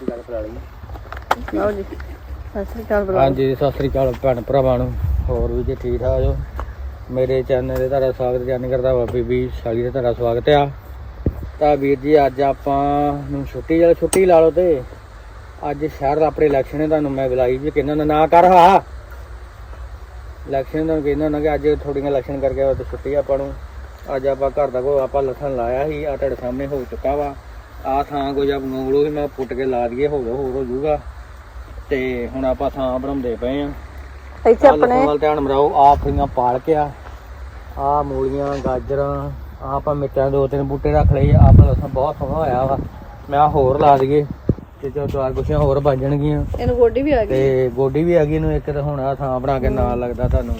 ਗੱਲ ਫੜਾ ਲਈ ਲਓ ਜੀ ਸਤਿ ਸ੍ਰੀ ਅਕਾਲ ਬੁਲਾਓ। ਹਾਂਜੀ ਸਤਿ ਸ੍ਰੀ ਅਕਾਲ ਭੈਣ ਭਰਾਵਾਂ ਨੂੰ। ਹੋਰ ਵੀ ਜੇ ਠੀਕ ਠਾਕ ਹੋ? ਮੇਰੇ ਚੈਨਲ ਤੇ ਤੁਹਾਡਾ ਸਵਾਗਤ ਜਾਨ ਕਰਦਾ ਵਾ ਬੀਬੀ ਸਾਲੀ ਦਾ ਤੁਹਾਡਾ ਸਵਾਗਤ ਆ। ਤਾਂ ਵੀਰ ਜੀ ਅੱਜ ਆਪਾਂ ਨੂੰ ਛੁੱਟੀ ਵਾਲੀ ਛੁੱਟੀ ਲਾ ਲਓ ਤੇ। ਅੱਜ ਸ਼ਹਿਰ ਦਾ ਆਪਣੇ ਇਲੈਕਸ਼ਨ ਨੇ ਤੁਹਾਨੂੰ ਮੈਂ ਬੁਲਾਈ ਵੀ ਕਿੰਨਾ ਨਾ ਨਾ ਕਰ ਹਾ। ਇਲੈਕਸ਼ਨ ਦਾ ਕਹਿੰਦਾ ਨਾ ਕਿ ਅੱਜ ਥੋੜੀਆਂ ਇਲੈਕਸ਼ਨ ਕਰਕੇ ਉਹ ਤੇ ਛੁੱਟੀ ਆਪਾਂ ਨੂੰ। ਅੱਜ ਆਪਾਂ ਘਰ ਦਾ ਕੋ ਆਪਾਂ ਲਸਣ ਲਾਇਆ ਸੀ ਆ ਤੁਹਾਡੇ ਸਾਹਮਣੇ ਹੋ ਚੁੱਕਾ ਵਾ। ਆ ਥਾਂ ਕੋ ਜਦ ਮੰਗਲੋ ਸੀ ਮੈਂ ਪੁੱਟ ਕੇ ਲਾ ਦਈਏ ਹੋਰ ਹੋਰ ਹੋ ਜਾਊਗਾ। ਤੇ ਹੁਣ ਆਪਾਂ ਥਾਂ ਬਣਾਉਂਦੇ ਪਏ ਆ। ਇੱਥੇ ਆਪਣੇ ਵੱਲ ਧਿਆਨ ਮਰਾਓ ਆ ਫਲੀਆਂ ਪਾਲ ਕੇ ਆ। ਆ ਮੂਲੀਆਂ ਗਾਜਰਾਂ ਆਹ ਆਪਾਂ ਮਿਰਚਾਂ ਦੇ ਤਿੰਨ ਬੂਟੇ ਰੱਖ ਲਏ ਆ ਆਪਣਾ ਲਸਣ ਬਹੁਤ ਸੋਹਣਾ ਹੋਇਆ ਵਾ। ਮੈਂ ਹੋਰ ਲਾ ਦਈਏ ਤੇ ਜੋ ਚਾਰ ਕੁਛੀਆਂ ਹੋਰ ਬਣ ਜਾਣਗੀਆਂ। ਇਹਨੂੰ ਗੋਡੀ ਵੀ ਆ ਗਈ। ਤੇ ਗੋਡੀ ਵੀ ਹੈਗੀ ਇਹਨੂੰ ਇੱਕ ਤਾਂ ਹੁਣ ਆ ਥਾਂ ਬਣਾ ਕੇ ਨਾਲ ਲੱਗਦਾ ਤੁਹਾਨੂੰ।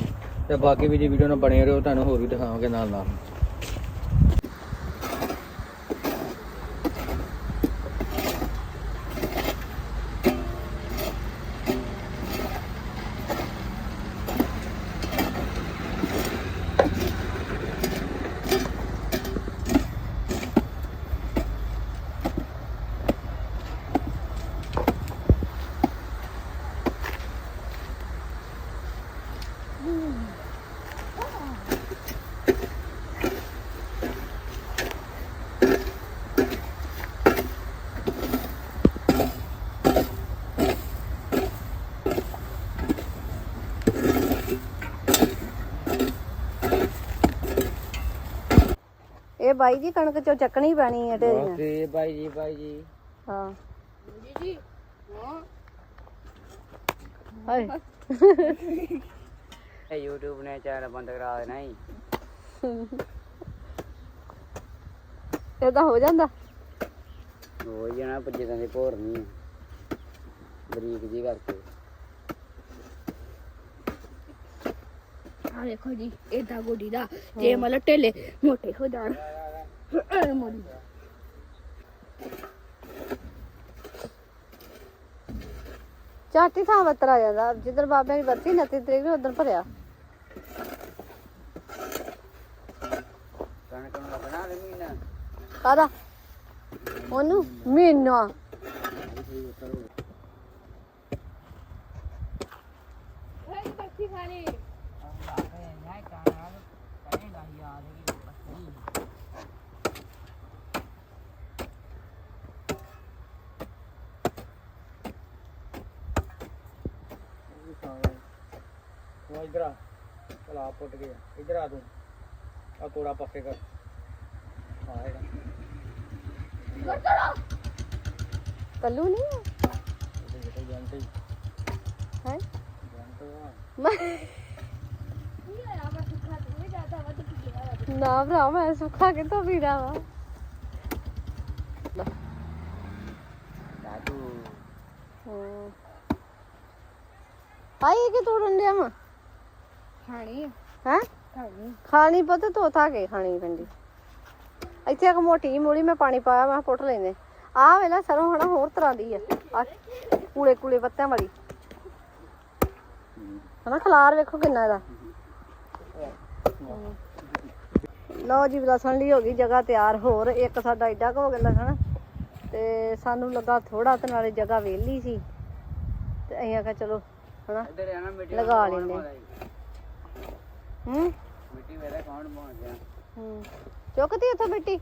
ਤੇ ਬਾਕੀ ਵੀ ਜੀ ਵੀਡੀਓ ਨਾਲ ਬਣੇ ਰਹੋ ਤੁਹਾਨੂੰ ਹੋਰ ਵੀ ਦਿਖਾਵਾਂਗੇ ਨਾਲ ਨਾਲ। ਬਾਈ ਜੀ ਕਣਕ ਚੋਂ ਚੱਕਣੀ ਪੈਣੀ ਹੈ ਢੇਰੀਆਂ ਓਕੇ ਬਾਈ ਜੀ ਬਾਈ ਜੀ। ਹਾਂ। ਹਾਏ। ਇਹ YouTube ਨੇ ਚੈਨਲ ਬੰਦ ਕਰਾ ਦੇਣਾ ਹੀ ਇਹਦਾ ਹੋ ਜਾਂਦਾ। ਹੋ ਜਾਣਾ ਪੁੱਜੇ ਤਾਂ ਦੇ ਭੋਰ ਨਹੀਂ ਬਰੀਕ ਜੀ ਕਰਕੇ। ਆ ਦੇਖੋ ਜੀ ਏਦਾਂ ਗੋਡੀ ਦਾ ਜੇ ਮਤਲਬ ਢੇਲੇ ਮੋਟੇ ਹੋ ਜਾਣ। ਐ ਮੋੜੀ ਚਾਟੀ ਥਾਂ ਵੱਤਰ ਆ ਜਾਂਦਾ ਜਿੱਧਰ ਬਾਬੇ ਦੀ ਵਰਤੀ 29 ਤਰੀਕ ਨੂੰ ਉਧਰ ਭਰਿਆ। ਕਣਕ ਨੂੰ ਲੱਗਣਾ ਦੇ ਮਹੀਨਾ ਕਾਦਾ ਉਹਨੂੰ? ਮਹੀਨਾ ਉਹ ਇਧਰ ਆ ਚਲ ਆ। ਪੁੱਟ ਗਿਆ ਇਧਰ ਆ ਤੂੰ। ਆ ਕੋੜਾ ਪਾਸੇ ਕਰ। ਆ ਹੈਗਾ। ਕੱਲੂ ਨਹੀਂ ਆ? ਮੈਂ ਨਾ ਭਰਾ ਮੈਂ ਸੁੱਖਾ ਕਿਤੋਂ ਪੀਣਾ ਵਾ? ਦਾਦੂ। ਹੂੰ। ਆਈ ਕਿ ਤੋੜਨ ਲਿਆ ਵਾ? ਖਾਣੀ ਹੈ? ਖਾਣੀ। ਖਾਣੀ ਪਤਾ ਕੇ ਖਾਣੀ ਪੈਂਦੀ ਇੱਥੇ ਇੱਕ ਮੋਟੀ ਮੂਲੀ ਮੈਂ ਪਾਣੀ ਪਾਇਆ ਮੈਂ ਪੁੱਟ ਲੈਨੇ ਆਹ ਵੇਲਾ ਸਰੋਂ ਹਨਾ ਹੋਰ ਤਰ੍ਹਾਂ ਦੀ ਆ। ਕੂਲੇ ਕੂਲੇ ਪੱਤਿਆਂ ਵਾਲੀ। ਹਨਾ ਖਲਾਰ ਵੇਖੋ ਕਿੰਨਾ ਇਹਦਾ। ਲਓ ਜੀ ਲਸਣ ਲਈ ਹੋ ਗਈ ਜਗ੍ਹਾ ਤਿਆਰ ਹੋਰ ਇੱਕ ਸਾਡਾ ਏਡਾ ਕੁ ਹੋ ਗਿਆ ਲਸਣ। ਤੇ ਸਾਨੂੰ ਲੱਗਾ ਥੋੜਾ ਤੇ ਨਾਲੇ ਜਗ੍ਹਾ ਵਿਹਲੀ ਸੀ। ਤੇ ਅਸੀਂ ਆਖਿਆ ਚਲੋ ਹਨਾ ਆ ਲਗਾ ਲੈਂਦੇ। ਹੂੰ? ਮਿੱਟੀ ਵੇਲੇ ਕੌਣ ਪਹੁੰਚ ਗਿਆ ਹੂੰ। ਚੁੱਕਦੀ ਉੱਥੋਂ ਮਿੱਟੀ?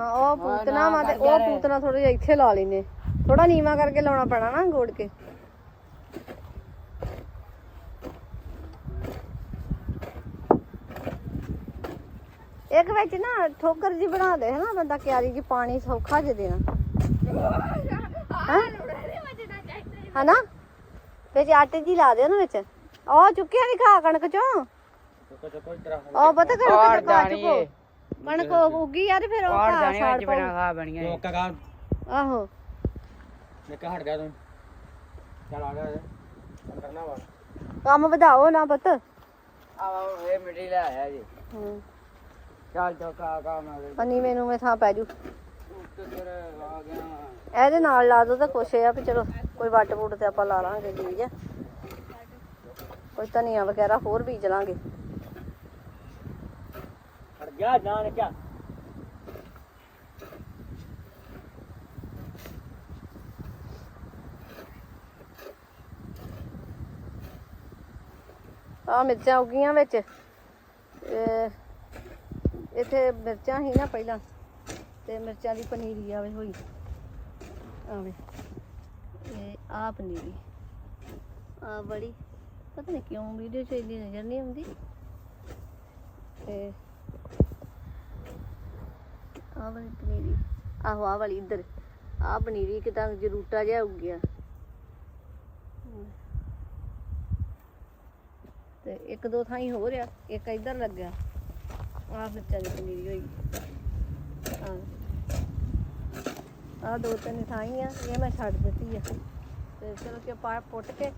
ਹਾਂ ਉਹ ਪੂਤਨਾ ਵਾ ਤੇ ਉਹ ਪੂਤਨਾ ਥੋੜਾ ਜਿਹਾ ਇੱਥੇ ਲਾ ਲੈਨੇ ਥੋੜਾ ਨੀਵਾ ਕਰਕੇ ਲਾਉਣਾ ਪੈਣਾ ਨਾ ਗੋੜ ਕੇ। ਇੱਕ ਵਿੱਚ ਨਾ ਠੋਕਰ ਜੀ ਬਣਾ ਦੇ ਹਨਾ ਬੰਦਾ ਕਿਆਰੀ ਜੀ ਪਾਣੀ ਸੌਖਾ ਜਿਹਾ ਦੇਣਾ। ਹਾਂ? ਹਨਾ? ਵਿੱਚ ਆਟੇ ਜੀ ਲਾ ਦਿਓ ਨਾ ਵਿੱਚ। ਉਹ ਚੁੱਕਿਆ ਨਹੀਂ ਖਾ ਕਣਕ ਚੋਂ? ਉਹ ਪਤਾ ਕਣਕ ਚ ਪਾ ਚੁੱਕੋ। ਕਣਕ ਉੱਗੀ ਯਾਰ ਫਿਰ ਉਹ ਸਾੜ ਪਾਊ ਖਾ ਬਣੀਆਂ ਚੁੱਕ ਕਾ ਆਹੋ। ਨਿੱਕਾ ਹਟ ਗਿਆ ਤੂੰ। ਚੱਲ ਆ ਗਿਆ ਕਰਨਾ ਵਾ। ਕੰਮ ਵਧਾਓ ਨਾ ਪੁੱਤ। ਆਵਾ ਇਹ ਮਿੱਟੀ ਲੈ ਆਇਆ ਜੀ। ਹੂੰ। ਚੱਲ ਚੁੱਕਾ ਕਾ ਮੈਂ ਅੰਨੀ ਮੈਨੂੰ ਮੈਂ ਥਾਂ ਪੈ ਜੂ। ਉੱਤਰ ਆ ਗਿਆ। ਇਹਦੇ ਨਾਲ ਲਾ ਦੋ ਤਾਂ ਕੁਛ ਆ ਵੀ ਚਲੋ ਕੋਈ ਵੱਟ ਵੁੱਟ ਤੇ ਆਪਾਂ ਲਾ ਲਾਂਗੇ ਬੀਜ ਕੁਝ ਧਨੀਆ ਵਗੈਰਾ ਹੋਰ ਬੀਜ ਲਾਂਗੇ। ਅੜ ਗਿਆ ਜਾਣ ਕਿਆ ਆ ਮਿਰਚਾਂ ਉਗੀਆਂ ਵਿੱਚ। ਇੱਥੇ ਮਿਰਚਾਂ ਹੀ ਨਾ ਪਹਿਲਾਂ। ਤੇ ਮਿਰਚਾਂ ਦੀ ਪਨੀਰੀ ਆਵੇ ਹੋਈ। ਆਵੇ ਇਹ ਆ ਪਨੀਰੀ। ਆ ਬੜੀ ਪਤਾ ਨਹੀਂ ਕਿਉਂ ਵੀਡੀਓ ਚ ਇੰਨੀ ਨਜ਼ਰ ਨਹੀਂ ਆਉਂਦੀ। ਤੇ ਆ ਵਾਲੀ ਪਨੀਰੀ, ਆਹੋ, ਆਹ ਵਾਲੀ ਇੱਧਰ। ਆਹ ਪਨੀਰੀ ਕਿਦਾਂ ਜਰੂਟਾ ਜਿਹਾ ਉੱਗਿਆ ਤੇ ਇੱਕ ਦੋ ਥਾਂ ਹੀ ਹੋ ਰਿਹਾ ਇੱਕ ਇੱਧਰ ਲੱਗਿਆ। ਆਹ ਮਿਰਚਾਂ ਦੀ ਪਨੀਰੀ ਹੋਈ। ਆਹ। ਦੋ ਤਿੰਨ ਥਾਂ ਹੀ ਆ, ਇਹ ਮੈਂ ਛੱਡ ਦਿੱਤੀ ਆ। ਤੇ ਚਲੋ ਕਿ ਪਾ ਪੁੱਟ ਕੇ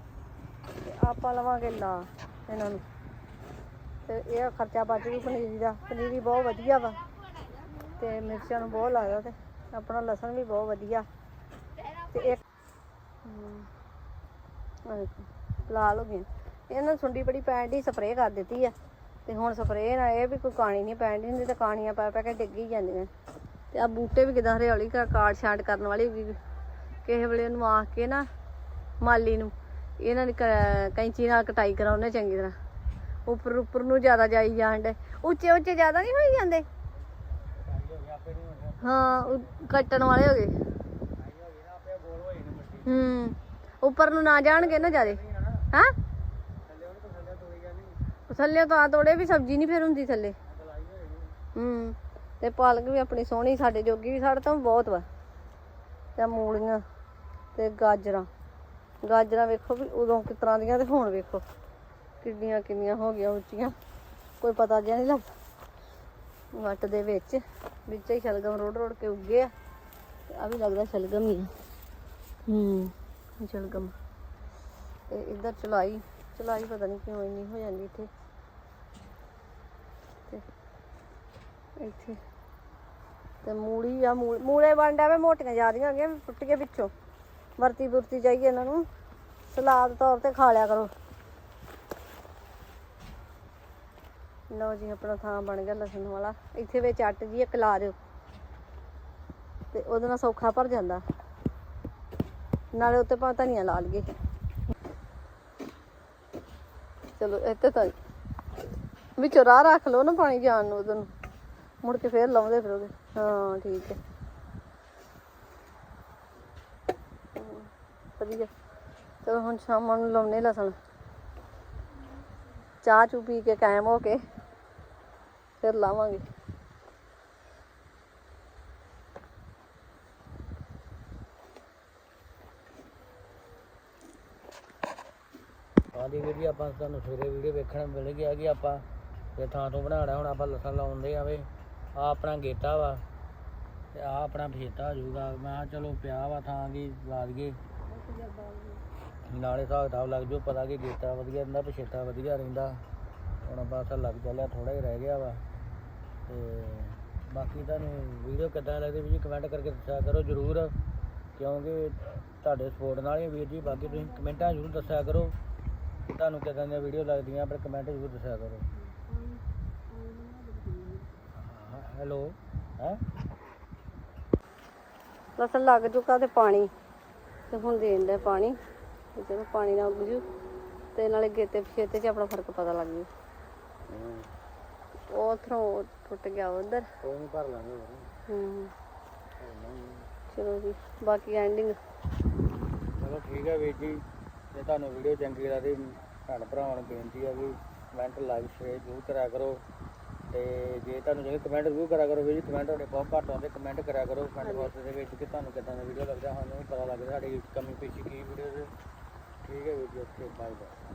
ਤੇ ਆਪਾਂ ਲਵਾਂਗੇ ਲਾ ਇਹਨਾਂ ਨੂੰ। ਤੇ ਇਹ ਖਰਚਾ ਬਚ ਗਈ, ਪਨੀਰੀ ਦਾ। ਪਨੀਰੀ ਬਹੁਤ ਵਧੀਆ ਵਾ। ਤੇ ਮਿਰਚਾਂ ਨੂੰ ਬਹੁਤ ਲੱਗਦਾ ਤੇ ਆਪਣਾ ਲਸਣ ਵੀ ਬਹੁਤ ਵਧੀਆ। ਤੇ ਇੱਕ ਲਾਲ ਹੋ ਗਏ ਇਹਨਾਂ ਨੂੰ ਸੁੰਡੀ ਬੜੀ ਪੈਣ ਦੀ ਸਪਰੇਅ ਕਰ ਦਿੱਤੀ ਆ। ਤੇ ਹੁਣ ਸਪਰੇਅ ਨਾਲ ਇਹ ਵੀ ਕੋਈ ਕਾਣੀ ਨਹੀਂ ਪੈਣ ਦੀ ਨਹੀਂ ਤੇ ਕਾਣੀਆਂ ਪੈ ਪੈ ਕੇ ਡਿੱਗ ਹੀ ਜਾਂਦੀਆਂ। ਤੇ ਆ ਬੂਟੇ ਵੀ ਕਿਦਾਂ ਹਰਿਆਲੀ ਕਾਟ ਛਾਂਟ ਕਰਨ ਵਾਲੀ ਵੀ ਕਿਸੇ ਵੇਲੇ ਉਹਨੂੰ ਆਖ ਕੇ ਨਾ, ਮਾਲੀ ਨੂੰ। ਇਹਨਾਂ ਦੀ ਕੈਂਚੀ ਨਾਲ ਕਟਾਈ ਕਰਾਉਣੇ ਚੰਗੀ ਤਰ੍ਹਾਂ। ਉੱਪਰ ਉੱਪਰ ਨੂੰ ਜ਼ਿਆਦਾ ਜਾਈ ਜਾਣ ਉੱਚੇ ਉੱਚੇ ਜ਼ਿਆਦਾ ਨਹੀਂ ਹੋਈ ਜਾਂਦੇ? ਹਾਂ ਕੱਟਣ ਵਾਲੇ ਹੋ ਗਏ। ਹੂੰ, ਉੱਪਰ ਨੂੰ ਨਾ ਜਾਣਗੇ ਨਾ ਜਿਆਦੇ। ਹਾਂ? ਥੱਲੇ ਤਾਂ ਤੋੜੇ ਵੀ ਸਬਜ਼ੀ ਨਹੀਂ ਫਿਰ ਹੁੰਦੀ ਥੱਲੇ। ਹੂੰ, ਤੇ ਪਾਲਕ ਵੀ ਆਪਣੀ ਸੋਹਣੀ, ਸਾਡੇ ਜੋਗੀ ਵੀ ਸਾਡੇ ਤੋਂ ਬਹੁਤ ਵਾ। ਤੇ ਮੂਲੀਆਂ ਤੇ ਗਾਜਰਾਂ। ਗਾਜਰਾਂ ਵੇਖੋ ਵੀ ਉਦੋਂ ਕਿਸ ਤਰ੍ਹਾਂ ਦੀਆਂ ਤੇ ਹੁਣ ਵੇਖੋ। ਕਿੰਨੀਆਂ ਕਿੰਨੀਆਂ ਹੋ ਗਈਆਂ ਉੱਚੀਆਂ। ਕੋਈ ਪਤਾ ਜਿਹਾ ਨਹੀਂ ਲੱਗਦਾ। ਵੱਟ ਦੇ ਵਿੱਚ ਵਿੱਚ ਹੀ ਸ਼ਲਗਮ ਰੋੜ ਰੋੜ ਕੇ ਉੱਗੇ ਆ। ਆ ਵੀ ਲੱਗਦਾ ਸ਼ਲਗਮ ਹੀ ਆ। ਹੂੰ। ਸ਼ਲਗਮ। ਤੇ ਇੱਧਰ ਚਲਾਈ ਚਲਾਈ ਪਤਾ ਨਹੀਂ ਕਿਉਂ ਇੰਨੀ ਹੋ ਜਾਂਦੀ ਇੱਥੇ। ਇੱਥੇ। ਤੇ ਮੂਲੀ ਆ ਮੂਲ- ਮੂਲੇ ਬੰਡਾ ਵੇ ਮੋਟੀਆਂ ਜਿਆਦੀਆਂ ਹੈਗੀਆਂ ਟੁੱਟ ਕੇ ਪਿੱਛੋਂ। ਵਰਤੀ ਬੁਰਤੀ ਜਾਈਏ ਇਹਨਾਂ ਨੂੰ। ਸਲਾਦ ਤੌਰ ਤੇ ਖਾ ਲਿਆ ਕਰੋ। ਲਓ ਜੀ, ਆਪਣਾ ਥਾਂ ਬਣ ਗਿਆ ਲਸਣ ਵਾਲਾ। ਇੱਥੇ ਵਿੱਚ ਅੱਟ ਜੀ, ਇੱਕ ਲਾ ਦਿਓ। ਤੇ ਉਹਦੇ ਨਾਲ ਸੌਖਾ ਭਰ ਜਾਂਦਾ। ਨਾਲੇ ਉੱਤੇ ਪਾ ਧਨੀਆ ਲਾ ਲਈਏ। ਚਲੋ, ਇੱਥੇ ਤਾਂ ਵਿੱਚੋਂ ਰਾਹ ਰੱਖ ਲਓ ਨਾ ਪਾਣੀ ਜਾਣ ਨੂੰ, ਉਧਰ ਨੂੰ। ਮੁੜ ਕੇ ਫੇਰ ਲਾਉਂਦੇ ਫਿਰੋਗੇ। ਹਾਂ, ਠੀਕ ਹੈ। ਵਧੀਆ ਚਲੋ ਹੁਣ ਸ਼ਾਮਾਂ ਨੂੰ ਲਾਉਣੇ ਲਸਣ। ਚਾਹ ਚੂ ਪੀ ਕੇ ਕਾਇਮ ਹੋ ਕੇ ਫਿਰ ਲਾਵਾਂਗੇ। ਆਦੀ ਵੀਡੀਓ ਆਪਾਂ ਤੁਹਾਨੂੰ ਸਵੇਰੇ ਵੀਡੀਓ ਵੇਖਣ ਮਿਲ ਗਿਆ ਕਿ ਆਪਾਂ। ਤੇ ਥਾਂ ਤੋਂ ਬਣਾਉਣਾ ਹੁਣ ਆਪਾਂ ਲਸਣ ਲਾਉਂਦੇ ਆਵੇ ਆ ਆਪਣਾ ਗੇਟਾ ਵਾ। ਤੇ ਆ ਆਪਣਾ ਫੇਤਾ ਹੋ ਜਾਊਗਾ। ਮੈਂ ਕਿਹਾ ਚਲੋ ਪਿਆ ਵਾ ਥਾਂ ਦੀ ਲਾ ਗਏ ਨਾਲੇ ਹਿਸਾਬ ਕਿਤਾਬ ਲੱਗ ਜਾਓ ਪਤਾ ਕਿ ਗੇਟਾ ਵਧੀਆ ਰਹਿੰਦਾ, ਪਛੇਤਾ ਵਧੀਆ ਰਹਿੰਦਾ। ਹੁਣ ਬਸ ਲੱਗ ਚੱਲਿਆ ਥੋੜਾ ਹੀ ਰਹਿ ਗਿਆ ਵਾ। ਤੇ ਬਾਕੀ ਤੁਹਾਨੂੰ ਵੀਡੀਓ ਕਿੱਦਾਂ ਲੱਗਦੀ ਵੀ ਜੀ ਕਮੈਂਟ ਕਰਕੇ ਦੱਸਿਆ ਕਰੋ ਜਰੂਰ। ਕਿਉਂਕਿ ਤੁਹਾਡੇ ਸਪੋਰਟ ਨਾਲ ਹੀ ਵੀਰ ਜੀ, ਬਾਕੀ ਤੁਸੀਂ ਕਮੈਂਟਾਂ ਜ਼ਰੂਰ ਦੱਸਿਆ ਕਰੋ। ਤੁਹਾਨੂੰ ਕਿੱਦਾਂ ਦੀਆਂ ਵੀਡੀਓ ਲੱਗਦੀਆਂ, ਪਰ ਕਮੈਂਟ ਜ਼ਰੂਰ ਦੱਸਿਆ ਕਰੋ। ਹੈਲੋ, ਹੈ? ਲਸਣ ਲੱਗ ਚੁੱਕਾ ਤੇ ਪਾਣੀ। ਤੇ ਹੁਣ ਦੇਣ ਦਾ ਪਾਣੀ। ਤੇ ਚਲੋ ਪਾਣੀ ਨਾਲ ਉੱਗ ਜੂ। ਤੇ ਨਾਲੇ ਗੇਤੇ ਪਛੇਤੇ ਚ ਆਪਣਾ ਫ਼ਰਕ ਪਤਾ ਲੱਗ ਜੂ। ਉਹ ਥਰੋਂ ਟੁੱਟ ਗਿਆ ਉਧਰ। ਕੋਈ ਨਹੀਂ ਭਰ ਲਾਂਗੇ ਹੋਰ। ਹੂੰ। ਚਲੋ ਜੀ ਬਾਕੀ ਐਂਡਿੰਗ ਚਲੋ ਠੀਕ ਹੈ ਵੀਰ ਜੀ। ਜੇ ਤੁਹਾਨੂੰ ਵੀਡੀਓ ਚੰਗੀ ਲੱਗਦੀ ਭੈਣ ਭਰਾਵਾਂ ਨੂੰ ਬੇਨਤੀ ਹੈ ਵੀ ਕਮੈਂਟ ਲਾਈਕ ਸ਼ੇਅਰ ਜ਼ਰੂਰ ਕਰਿਆ ਕਰੋ। ਤੇ ਜੇ ਤੁਹਾਨੂੰ ਚੰਗੇ ਕਮੈਂਟ ਜ਼ਰੂਰ ਕਰਿਆ ਕਰੋ ਵੀਰ ਜੀ ਕਮੈਂਟ ਤੁਹਾਡੇ ਬਹੁਤ ਘੱਟ ਆਉਂਦੇ ਕਮੈਂਟ ਕਰਿਆ ਕਰੋ ਕਮੈਂਟ ਬਾਕਸ ਦੇ ਵਿੱਚ ਕਿ ਤੁਹਾਨੂੰ ਕਿੱਦਾਂ ਦਾ ਵੀਡੀਓ ਲੱਗਦਾ ਸਾਨੂੰ ਪਤਾ ਲੱਗਦਾ ਸਾਡੀ ਕਮੀ ਪੇਸ਼ੀ ਕੀ ਵੀਡੀਓ 'ਚ ਠੀਕ ਹੈ ਵੀਰ ਜੀ ਓਕੇ ਬਾਏ ਬਾਏ